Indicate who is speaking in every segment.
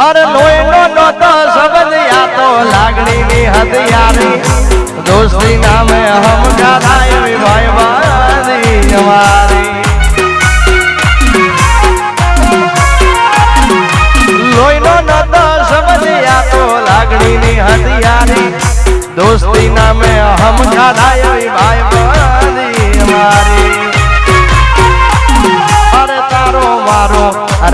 Speaker 1: અરે લોહી નો તો શબ્દ યા તો લાગણી ની હથિયારી દોસ્તી નામે હમ ગાધાય ભાઈ વાલી અમારી. લોહી નો નોતો શબ્દ યા તો લાગણી ની હથિયારી દોસ્તી નામે હમ ગાધાય ભાઈ વાલી અમારી. અરે તારો મારો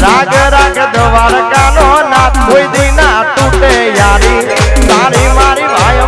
Speaker 1: રાગ રાગ દ્વારકાનો નાથ કોઈ દી તૂટે યારી. તારી મારી
Speaker 2: ભાઈ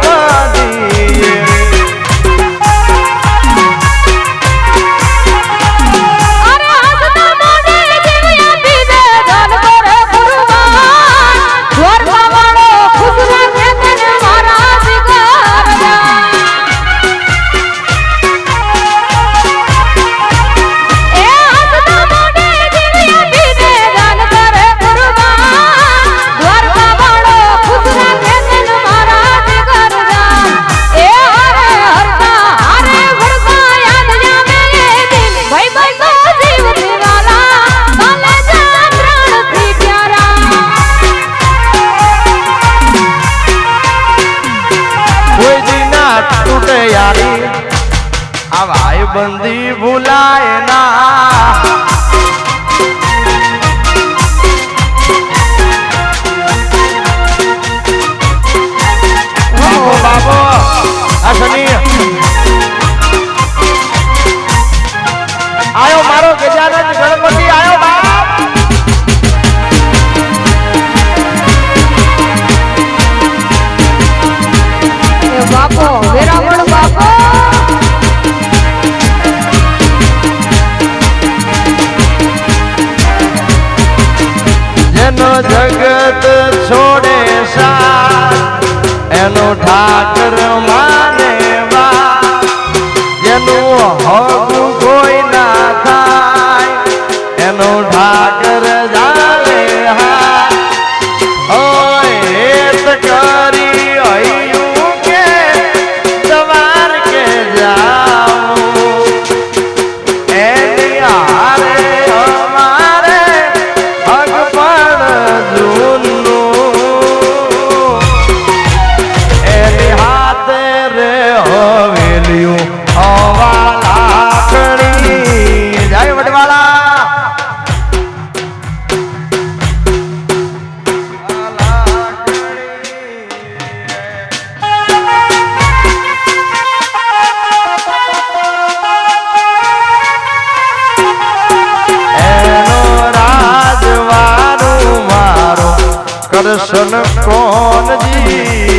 Speaker 1: કરશન કોનજી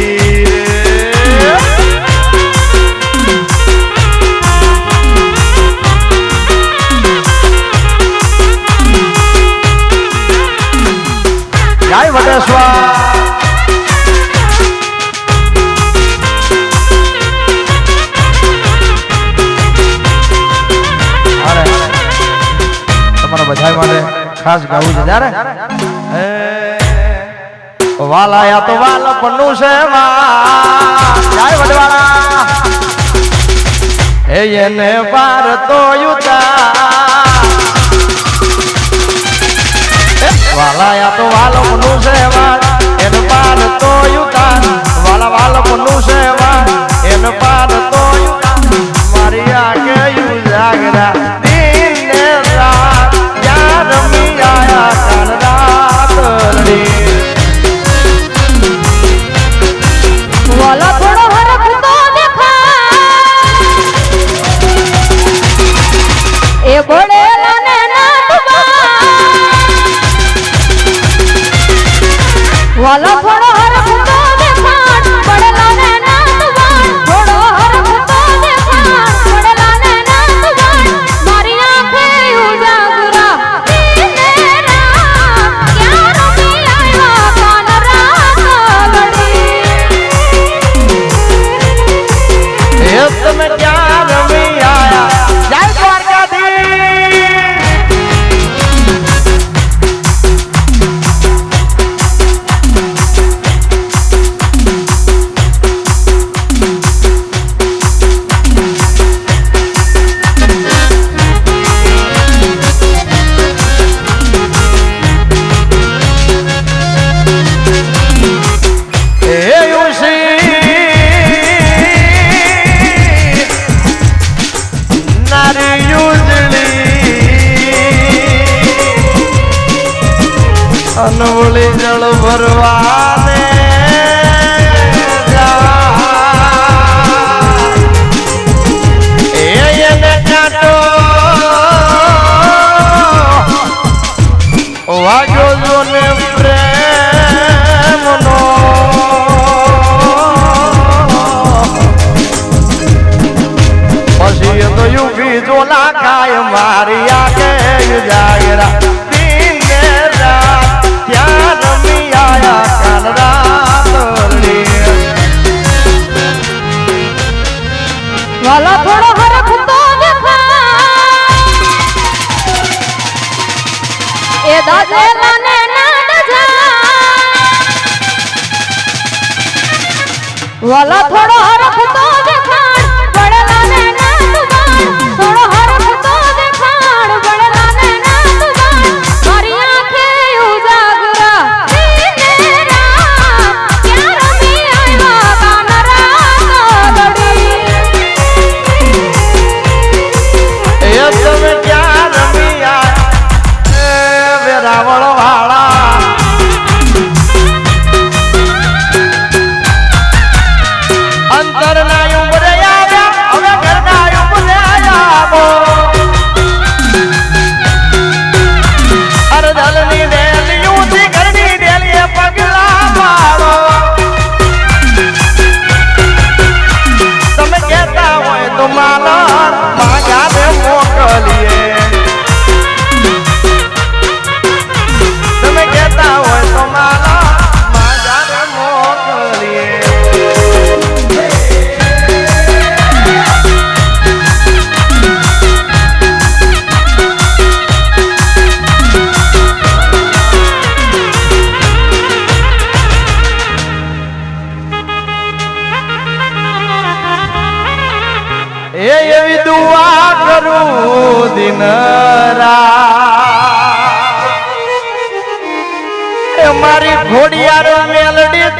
Speaker 1: જય વટેશ્વર તમારા બધા માટે ખાસ ગાવું છે ત્યારે વાલાયા તો વાલપનું છે જાય વડવાળા એ એને પાર તો યુતા વાલાયા તો વાલપનું છે એને પાર તો યુતા 我了，头了。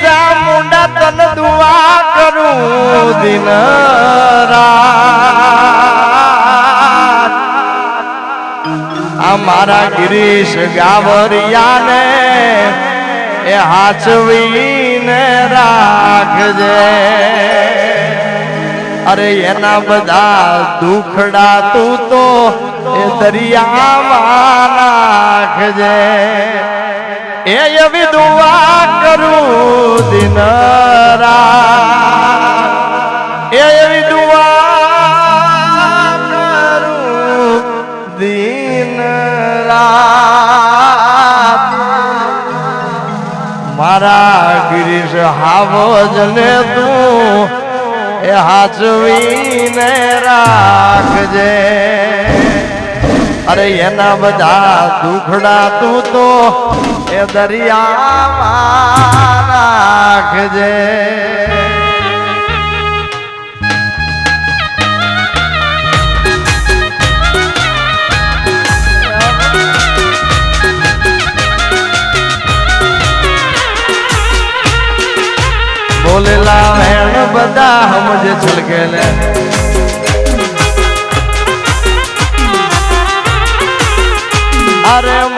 Speaker 1: ચામુંડા તન દુઆ કરું દિન રાત. અમારા ગિરીશ ગાવરિયાને એ હાચવીને રાખજે. અરે એના બધા દુખડા તું તો એ દરિયામાં નાખજે. એ એવી દુઆ કરું દિનરા. એ એવી દુઆ કરું દિનરા. મારા ગિરીશ હાવજને તું એ હાચવીને રાખજે. અરે એના બધા દુખડા તું તો એ દરિયામાં રાખજે. બોલેલા મેણ બધા હમજે છલકે લે আরে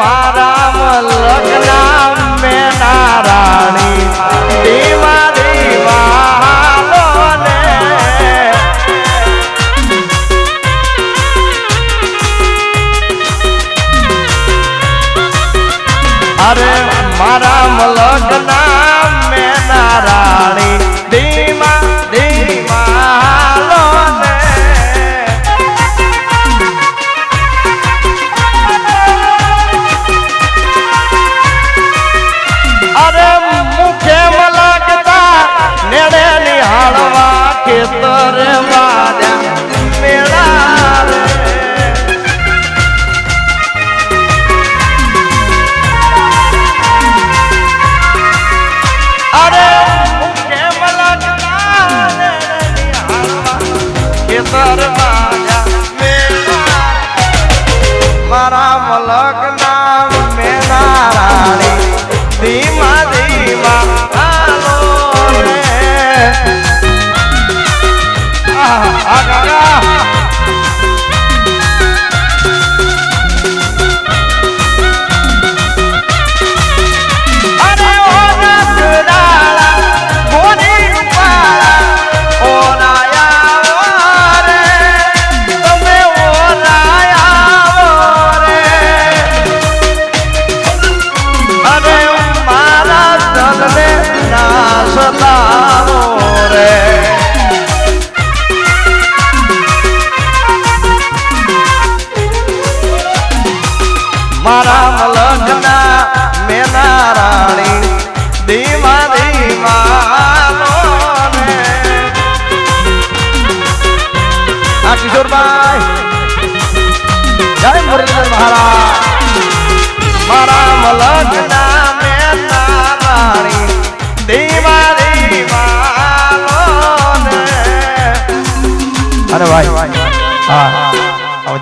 Speaker 1: આ કાકા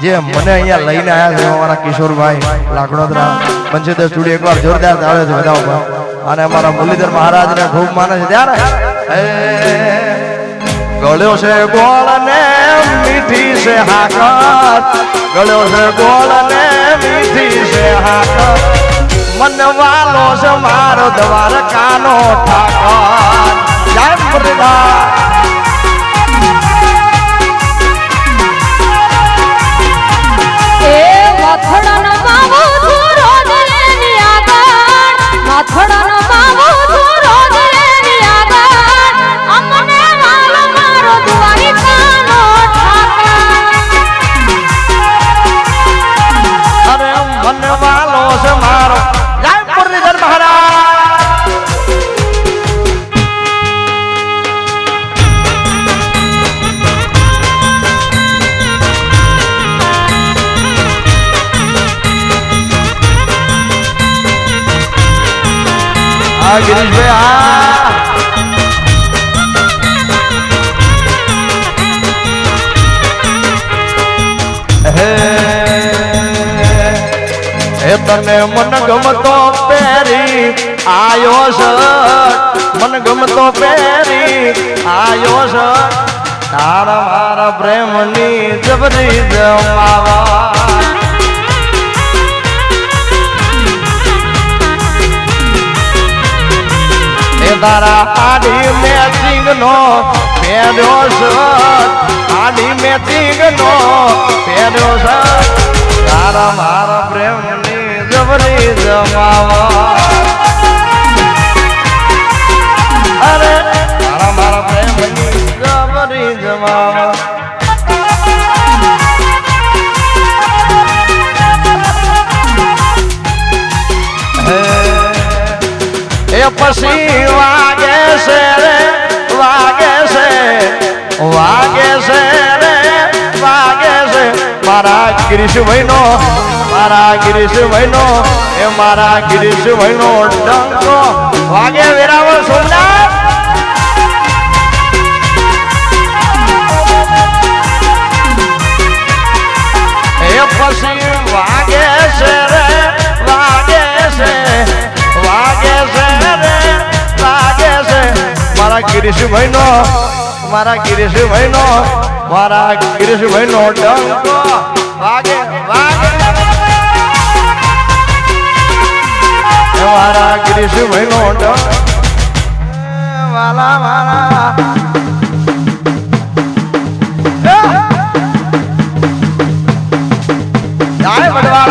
Speaker 1: જે મને અહીંયા લઈને આવ્યા છે, અમારા કિશોરભાઈ લાકડોદરા પંચોતેર સ્ટુડિયો એકવાર જોરદાર ચાલે છે બધા ઉપર. અને અમારા મુરલીધર મહારાજને ખૂબ માને છે. ત્યારે ગળ્યો છે ગોળ ને મીઠી છે હાકર ગળ્યો છે ગોળ ને મીઠી છે હાકર મન વાલો છે મારો દ્વારકાનો ઠાકર. જય મુરલીધર.
Speaker 2: મારો
Speaker 1: જય મુરલીધર મહારાજ ગિરીશભાઈ હા તને મન ગમતો પહેરી આયો છે મન ગમતો પહેરી આયો છે તારા મારા પ્રેમની જબરી જમાવા. તારા આડી મેચિંગ નો પહેર્યો છે આડી મેચિંગ નો પહેર્યો છે તારા મારા પ્રેમની જબરી જમાવા. અરે, મારા મારા પ્રેમની જબરી જમાવા. એ પછી વાગે છે રે, વાગે છે વાગે છે રે, વાગે છે. મારા ગિરીશભાઈ નો મારા ગિરીશ ભાઈનો એ મારા ગિરીશ ભાઈનો ડંકો વાગે વેરાવળ સોમનાથ. એ પછી વાગે છે રે, વાગે છે વાગે છે રે, વાગે છે. મારા ગિરીશ ભાઈનો મારા ગિરીશ ભાઈનો મારા ગિરીશ ભાઈનો ડંકો વાગે વાગે. મારા ગિરીશભાઈ નો ડંકો વાલા વાલા. જાય ભાઈ બંધો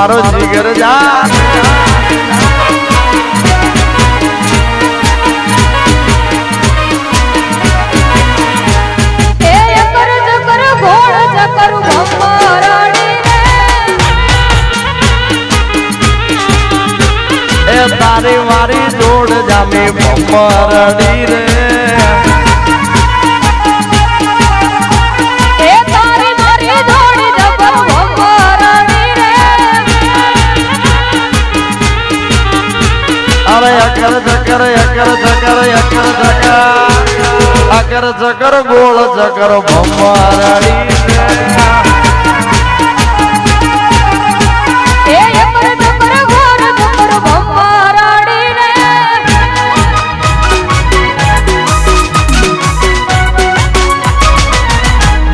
Speaker 1: મારો જીગર જા તારી મારી દોડ જામે બપરડી રે ચકર અકર ચકર અકર ચકર અકર ચકર ગોળ ચકર ભમરડી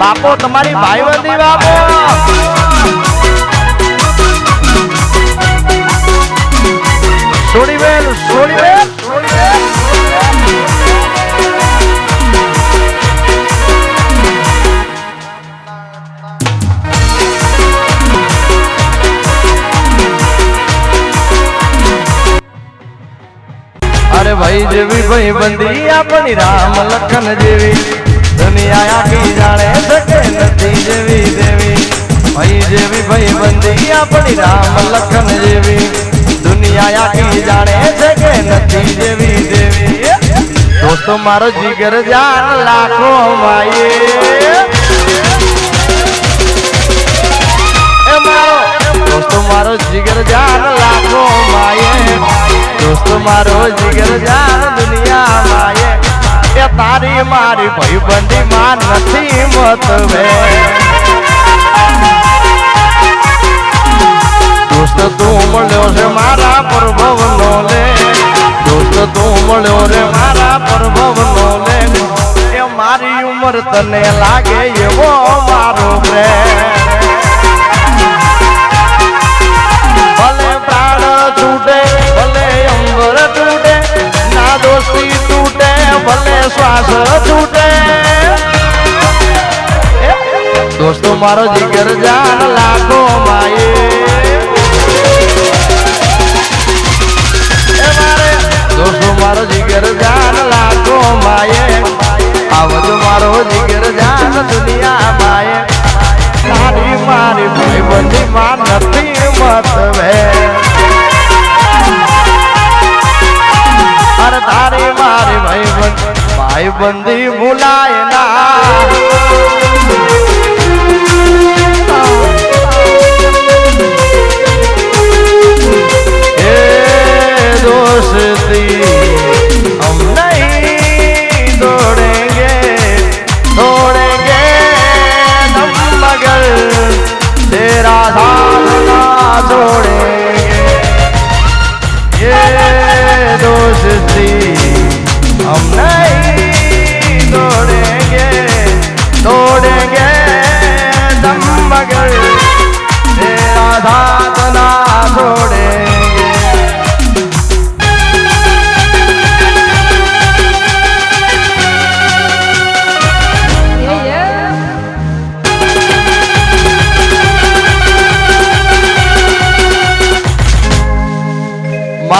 Speaker 1: બાપો તમારી ભાઈબંધી બાપો. અરે ભાઈ જેવી ભાઈ બંદી આપણી રામ લખન જેવી. દુનિયા આખી જાણે નથી જેવી દેવી. ભાઈ જેવી ભાઈ બંદી આપણી રામ લખન જેવી. દુનિયા આખી જાણે શકે નથી જેવી દેવી દોસ્તો મારો જીગર જાન લાખો માયે એ મારો દોસ્તો મારો જીગર જાન લાખો માયે દોસ્તો મારો જીગર જાન દુનિયા માયે એ તારી મારી ભાઈબંધી માં નથી મતવે દોસ્ત તું મળ્યો છે મારા પ્રભવ નો લે. દોસ્ત, તું મળ્યો રે મારા પ્રભવ નો લે. એ મારી ઉંમર તને લાગે એવો મારો પ્રેમ છૂટે દોસ્તી મારો જીગર જાન લાખો માયે ભાઈબંધી ભૂલાય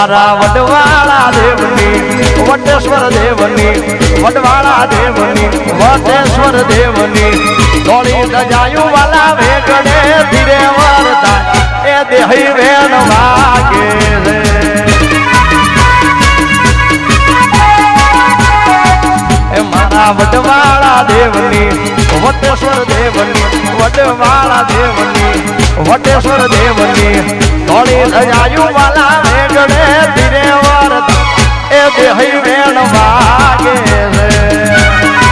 Speaker 1: મારા વડવાળા દેવની, વટેશ્વર દેવની, વડવાળા દેવની, વટેશ્વર દેવની. ધોળી દજાયું વાલા વેગડે ધીરે વરતા એ દેહી વેણ વાગે રે. એ મારા વડવાળા દેવની, વટેશ્વર દેવની, વડવાળા દેવની, વટેશ્વર દેવની, ધોળી ધજાયું વાલા વેગડે ધીરે વાર એ દેહી વેણ વાગે રે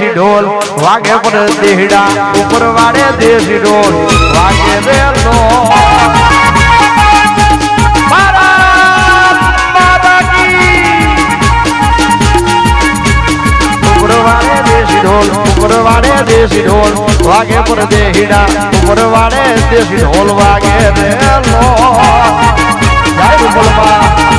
Speaker 1: વાગે પર દેહડા ઉપર વાડે દેશી ઢોલ, વાગે વેલો દેશી ઢોલ ઉપર વાડે દેશી ઢોલ, વાગે પર દેહડા દેશી ઢોલ, વાગે રેલો જય બોલવા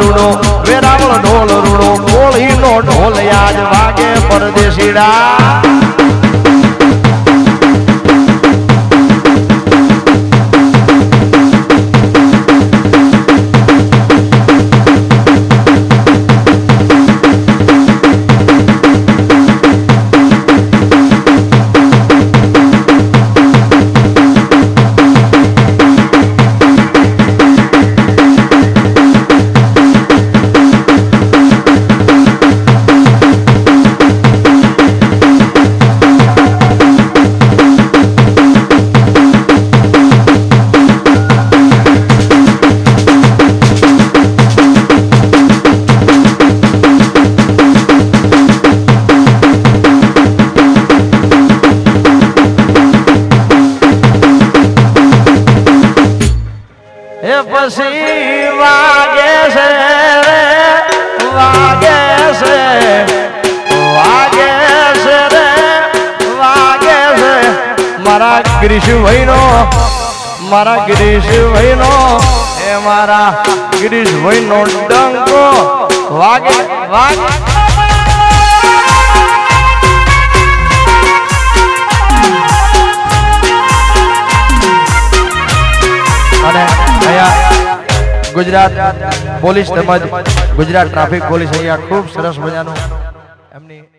Speaker 1: રૂડો વેરાવળ ઢોલ રૂડો કોળીનો ઢોલ આજ વાગે પરદેશીડા. એ વાગે છે વાગે છે વાગે છે રે વાગે છે મારા ગિરીશભાઈનો મારા ગિરીશભાઈનો એ મારા ગિરીશભાઈનો ડંકો વાગે વાગે અને અહીંયા ગુજરાત પોલીસ તેમજ ગુજરાત ટ્રાફિક પોલીસ અહીંયા ખૂબ સરસ મજાનું એમની